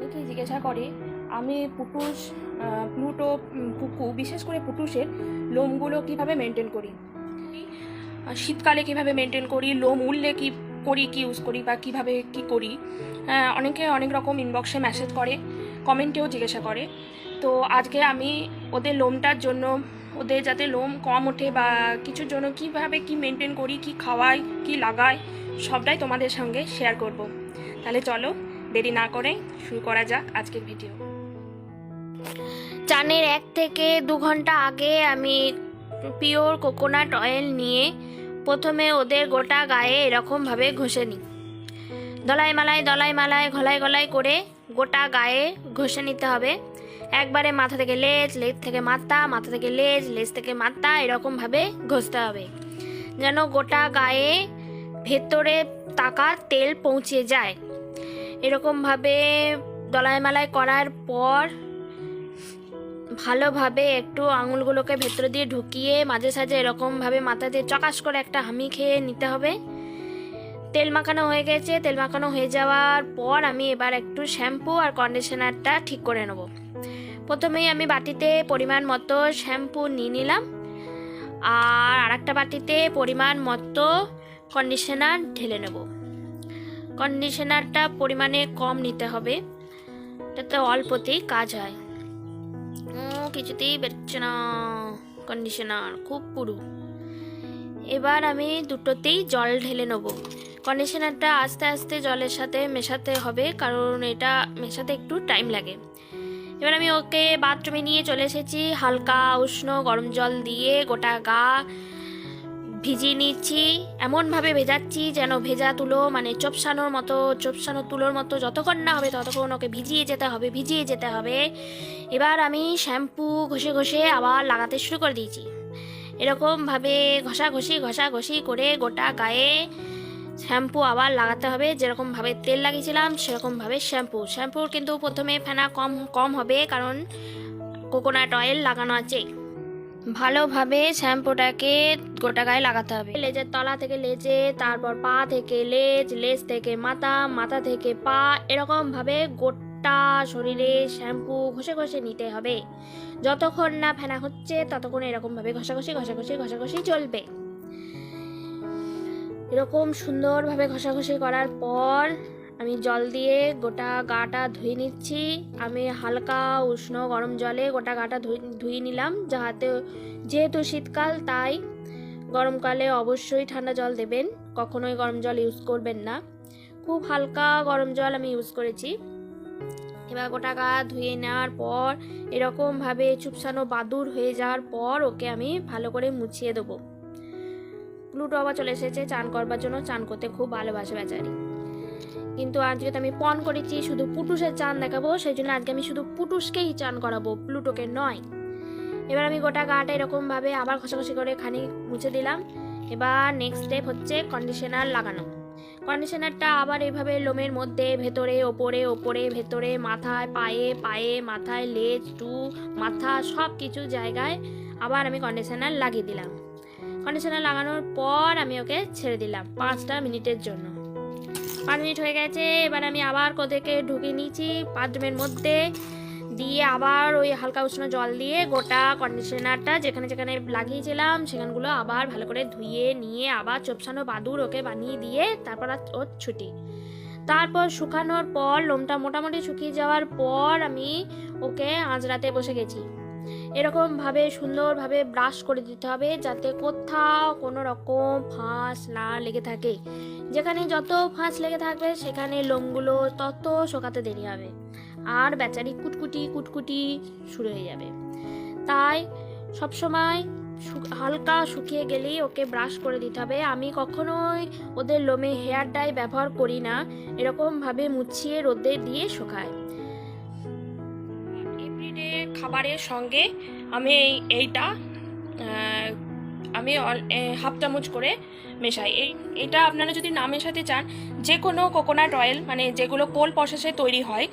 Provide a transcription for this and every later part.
অনেকেই জিজ্ঞাসা করে আমি পুটুস প্লুটো কুকু বিশেষ করে পুটুসের লোমগুলো কীভাবে মেনটেন করি? শীতকালে কীভাবে মেনটেন করি? লোম উঠলে কি করি কি ইউজ করি বা কীভাবে কি করি? আহ, অনেকে অনেক রকম ইনবক্সে মেসেজ করে কমেন্টেও জিজ্ঞাসা করে। তো আজকে আমি ওদের লোমটার জন্য ওদের যাতে লোম কম ওঠে বা কিছুর জন্য কীভাবে কি মেনটেন করি কি খাওয়াই কি লাগাই সবটাই তোমাদের সঙ্গে শেয়ার করব। তাহলে চলো দেরি না করে শুরু করা যাক আজকের ভিডিও। চানের এক থেকে দু ঘণ্টা আগে আমি পিওর কোকোনাট অয়েল নিয়ে প্রথমে ওদের গোটা গায়ে এরকমভাবে ঘষে নিই। দলাই মালাই দলাই মালাই গলায় গলায় করে গোটা গায়ে ঘষে নিতে হবে। একবারে মাথা থেকে লেজ লেজ থেকে মাথা মাথা থেকে লেজ লেজ থেকে মাথা এরকমভাবে ঘষতে হবে। যেন গোটা গায়ে ভেতরে তাকা তেল পৌঁছে যায়। এরকমভাবে দলাই মালাই করার পর ভালোভাবে একটু আঙুলগুলোকে ভেতর দিয়ে ঢুকিয়ে মাঝে সাঝে এরকমভাবে মাথা দিয়ে চকাশ করে একটা হামি খেয়ে নিতে হবে। তেল মাখানো হয়ে গেছে। তেল মাখানো হয়ে যাওয়ার পর আমি এবার একটু শ্যাম্পু আর কন্ডিশনারটা ঠিক করে নেব। প্রথমেই আমি বাটিতে পরিমাণ মতো শ্যাম্পু নিয়ে নিলাম। আর আরেকটা বাটিতে পরিমাণ মতো কন্ডিশনার ঢেলে নেব। কন্ডিশনারটা পরিমাণে কম নিতে হবে। যাতে অল্পতেই কাজ হয়। ও কিছুতেই বেরোচ্ছে না কন্ডিশনার, খুব পুরু। এবার আমি দুটোতেই জল ঢেলে নেব। কন্ডিশনারটা আস্তে আস্তে জলের সাথে মেশাতে হবে, কারণ এটা মেশাতে একটু টাইম লাগে। এবার আমি ওকে বাথরুমে নিয়ে চলে এসেছি, হালকা উষ্ণ গরম জল দিয়ে গোটা গা ভিজিয়ে নিচ্ছি, এমনভাবে ভেজাচ্ছি যেন ভেজা তুলো মানে চোপসানোর মতো, চোপসানো তুলোর মতো যতক্ষণ না হবে ততক্ষণ ওকে ভিজিয়ে যেতে হবে, ভিজিয়ে যেতে হবে। এবার আমি শ্যাম্পু ঘষে ঘষে আবার লাগাতে শুরু করে দিয়েছি। এরকমভাবে ঘষাঘষি ঘষাঘষি করে গোটা গায়ে শ্যাম্পু আবার লাগাতে হবে। যেরকমভাবে তেল লাগিয়েছিলাম, সেরকমভাবে শ্যাম্পু। শ্যাম্পুর কিন্তু প্রথমে ফেনা কম কম হবে কারণ কোকোনাট অয়েল লাগানো আছে। ভালোভাবে শ্যাম্পুটাকে গোটা গায়ে লাগাতে হবে। লেজের তলা থেকে লেজে, তারপর পা থেকে লেজ লেজ থেকে মাথা মাথা থেকে পা, এরকমভাবে গোটা শরীরে শ্যাম্পু ঘষে ঘষে নিতে হবে। যতক্ষণ না ফেনা হচ্ছে, ততক্ষণ এরকমভাবে ঘষাঘষি ঘষাঘষি ঘষাঘষি চলবে। এরকম সুন্দরভাবে ঘষাঘষি করার পর আমি জল দিয়ে গোটা গাটা ধুয়ে নিচ্ছি। আমি হালকা উষ্ণ গরম জলে গোটা গাটা ধুয়ে নিলাম, যাহাতে যেহেতু শীতকাল, তাই গরমকালে অবশ্যই ঠান্ডা জল দেবেন। কখনোই গরম জল ইউজ করবেন না। খুব হালকা গরম জল আমি ইউজ করেছি। এবার গোটা গা ধুয়ে নেওয়ার পর এরকমভাবে চুপসানো বাদুর হয়ে যাওয়ার পর ওকে আমি ভালো করে মুছিয়ে দেবো। প্লুটো আবার চলে এসেছে, চান করবার জন্য চান করতে খুব ভালোবাসে বেচারি। কিন্তু আজকে তো আমি পণ করেছি, শুধু পুটুসের চান দেখাবো সেই জন্য আজকে আমি শুধু পুটুসকেই চান করাবো, প্লুটোকে নয়। এবার আমি গোটা গাটা এরকমভাবে আবার ঘষাঘষি করে খানিক মুছে দিলাম। এবার নেক্সট স্টেপ হচ্ছে কন্ডিশনার লাগানো। কন্ডিশনারটা আবার এইভাবে লোমের মধ্যে, ভেতরে, ওপরে ওপরে, ভেতরে, মাথায়, পায়ে পায়ে, মাথায়, লেজ, টু, মাথা সব কিছু জায়গায় আবার আমি কন্ডিশনার লাগিয়ে দিলাম। কন্ডিশনার লাগানোর পর আমি ওকে ছেড়ে দিলাম পাঁচটা মিনিটের জন্য। পাঁচ মিনিট হয়ে গেছে। এবার আমি আবার কোদেকে ঢুকিয়ে নিয়েছি বাথরুমের মধ্যে। দিয়ে আবার ওই হালকা উষ্ণ জল দিয়ে গোটা কন্ডিশনারটা যেখানে যেখানে লাগিয়েছিলাম, সেখানগুলো আবার ভালো করে ধুয়ে নিয়ে আবার চোপসানো বাদুর ওকে বানিয়ে দিয়ে তারপর ওর ছুটি। তারপর শুকানোর পর, লোমটা মোটামুটি শুকিয়ে যাওয়ার পর আমি ওকে আঁচড়াতে বসে গেছি। এরকমভাবে সুন্দরভাবে ব্রাশ করে দিতে হবে যাতে কোথাও কোনো রকম ফাঁস না লেগে থাকে। যেখানে যত ফাঁস লেগে থাকবে, সেখানে লোমগুলো তত শোকাতে দেরি হবে। আর বেচারি কুটকুটি কুটকুটি শুরু হয়ে যাবে। তাই সবসময় হালকা শুকিয়ে গেলেই ওকে ব্রাশ করে দিতে হবে। আমি কখনোই ওদের লোমে হেয়ার ডাই ব্যবহার করি না। এরকমভাবে মুছিয়ে রোদে দিয়ে শুকাই এভরিডে খাবারের সঙ্গে আমি এইটা আমি হাফ চামচ করে মেশাই। এই, এটা আপনারা যদি না মেশাতে চান যে কোনো কোকোনাট অয়েল মানে যেগুলো কোল প্রসেসে তৈরি হয়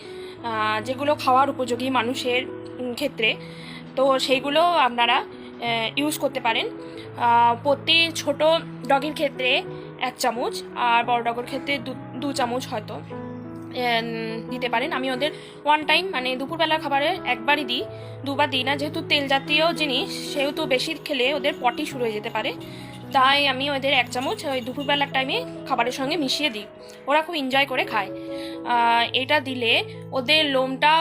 যেগুলো খাওয়ার উপযোগী মানুষের ক্ষেত্রে, তো সেইগুলো আপনারা ইউজ করতে পারেন। প্রতি ছোট ডগের ক্ষেত্রে এক চামচ, আর বড় ডগের ক্ষেত্রে দু চামচ হয়তো। দিতে পারেন। আমি ওদের ওয়ান টাইম মানে দুপুরবেলা খাবারে একবারই দিই, দুবার দিই না। যেহেতু তেল জাতীয় জিনিস, সেহেতু বেশি খেলে ওদের পটি শুরু হয়ে যেতে পারে। তাই আমি ওদের এক চামচ ওই দুপুরবেলার টাইমে খাবারের সঙ্গে মিশিয়ে দিই। ওরা খুব এনজয় করে খায়। এটা দিলে ওদের লোমটা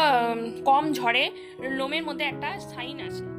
কম ঝরে। লোমের মধ্যে একটা সাইন আছে